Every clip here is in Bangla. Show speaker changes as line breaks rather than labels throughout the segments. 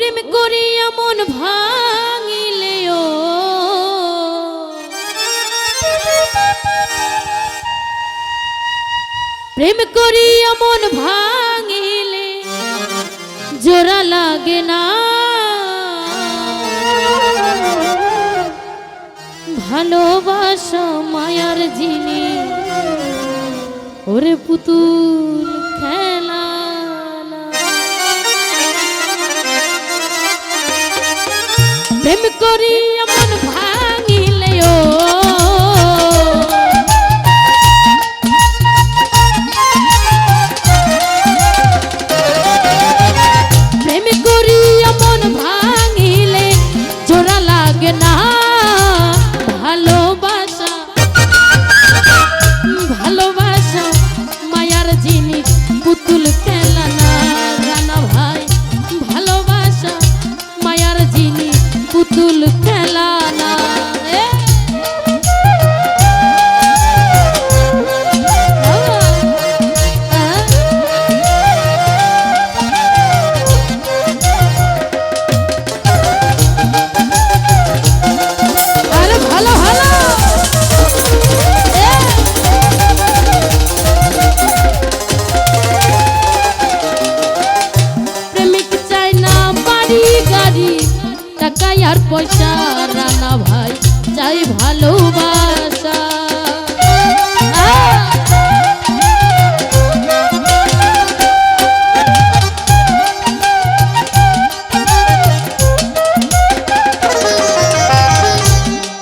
প্রেম করি এমন ভাঙিলেও। প্রেম করি এমন ভাঙিলে জোড়া লাগে না। ভালোবাসা মায়ার জিনি ওরে পুতুল খেলা করি এমন ভাঙিলেও প্রেম করি এমন ভাঙিলে, জোড়া লাগে না ভালোবাসা। ভালোবাসা, মায়ার জিনিস পুতুল রানা ভাই চাই ভালোবাসা!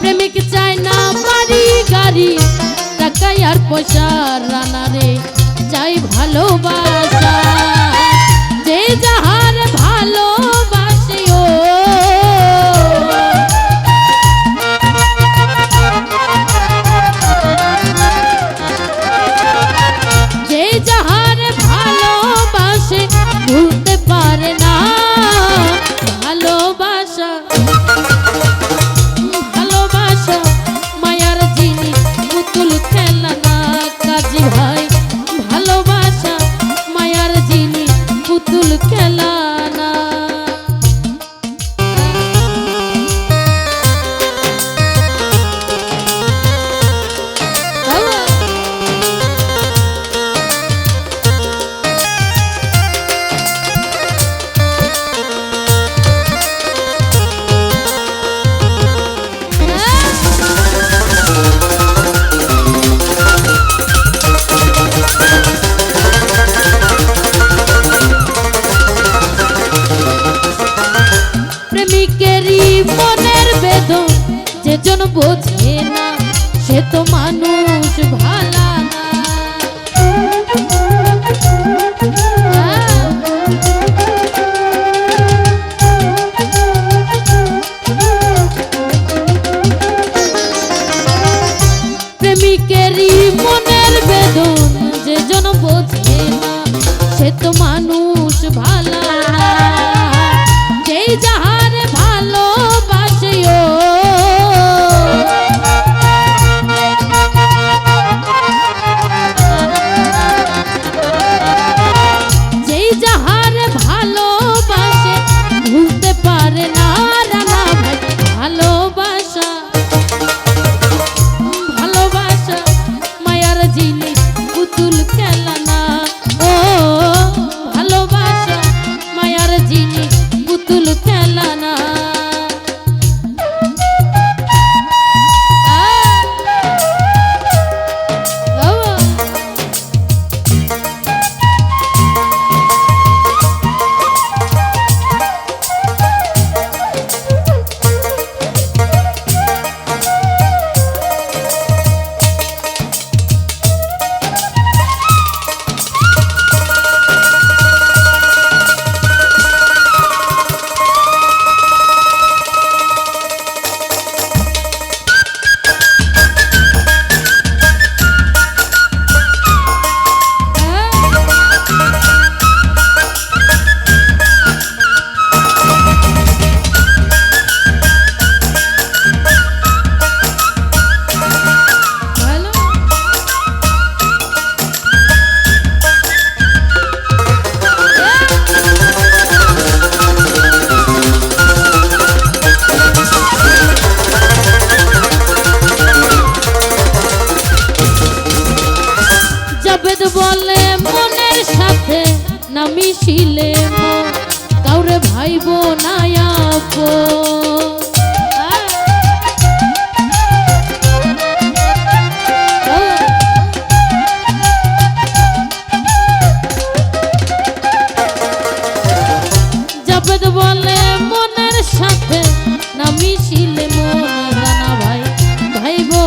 প্রেমিক চাই না বাড়ি, গাড়ি টাকা আর পয়সা রানা রে চাই ভালোবাসা তো মানুষ ভালা।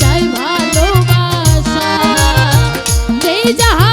চাই ভালোবাসা। যেই যাহার